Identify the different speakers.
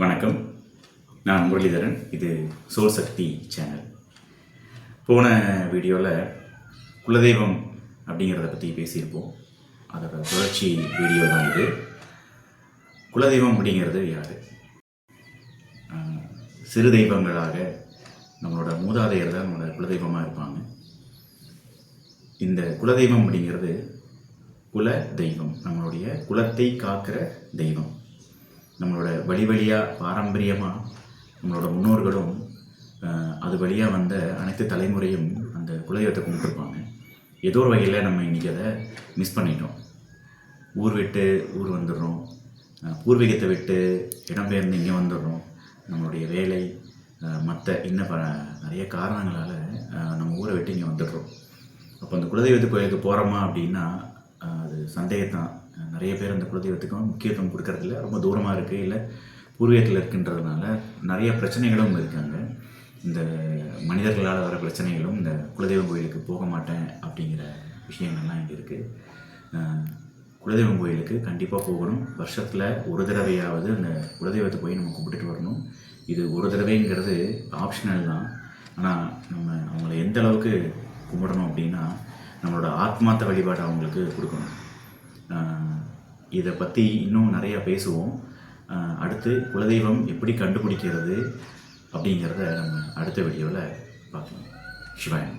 Speaker 1: வணக்கம். நான் முரளிதரன். இது சோல் சேனல். போன வீடியோவில் குலதெய்வம் அப்படிங்கிறத பற்றி பேசியிருப்போம். அதோட தொடர்ச்சி வீடியோ தான் இது. குலதெய்வம் அப்படிங்கிறது யார்? சிறு தெய்வங்களாக நம்மளோட மூதாதையர் தான் நம்மளோட குலதெய்வமாக இருப்பாங்க. இந்த குலதெய்வம் அப்படிங்கிறது குல தெய்வம். நம்மளுடைய குலத்தை காக்கிற தெய்வம். நம்மளோட வழி வழியாக பாரம்பரியமாக நம்மளோட முன்னோர்களும் அது வழியாக வந்த அனைத்து தலைமுறையும் அந்த குலதெய்வத்தை கும்பிட்டுருப்பாங்க. ஏதோ ஒரு வகையில் நம்ம இன்றைக்கி அதை மிஸ் பண்ணிட்டோம். ஊர் விட்டு ஊர் வந்துடுறோம். பூர்வீகத்தை விட்டு இடம்பெயர்ந்து இங்கே வந்துடுறோம். நம்மளுடைய வேலை மற்ற இன்னும் பல நிறைய காரணங்களால் நம்ம ஊரை விட்டு இங்கே வந்துடுறோம். அப்போ அந்த குலதெய்வத்து கோயிலுக்கு போகிறோமா அப்படின்னா அது சந்தேகத்தான் நிறைய பேர் அந்த குலதெய்வத்துக்கும் முக்கியத்துவம் கொடுக்கறதில்ல. ரொம்ப தூரமாக இருக்குது இல்லை பூர்வீகத்தில் இருக்கின்றதுனால நிறைய பிரச்சனைகளும் இருக்காங்க. இந்த மனிதர்களால் வர பிரச்சனைகளும் இந்த குலதெய்வம் கோயிலுக்கு போக மாட்டேன் அப்படிங்கிற விஷயங்கள்லாம் இங்கே இருக்குது குலதெய்வம் கோயிலுக்கு கண்டிப்பாக போகணும். வருஷத்தில் ஒரு தடவையாவது அந்த குலதெய்வத்தை போய் நம்ம கும்பிட்டுட்டு வரணும். இது ஒரு தடவைங்கிறது ஆப்ஷனல் தான். ஆனால் நம்ம அவங்கள எந்த அளவுக்கு கும்பிடணும் அப்படின்னா நம்மளோட ஆத்மார்த்த வழிபாடு அவங்களுக்கு கொடுக்கணும். இதை பற்றி இன்னும் நிறையா பேசுவோம். அடுத்து குலதெய்வம் எப்படி கண்டுபிடிக்கிறது அப்படிங்கிறத நம்ம அடுத்த வீடியோவில் பார்க்கலாம். சிவாயன்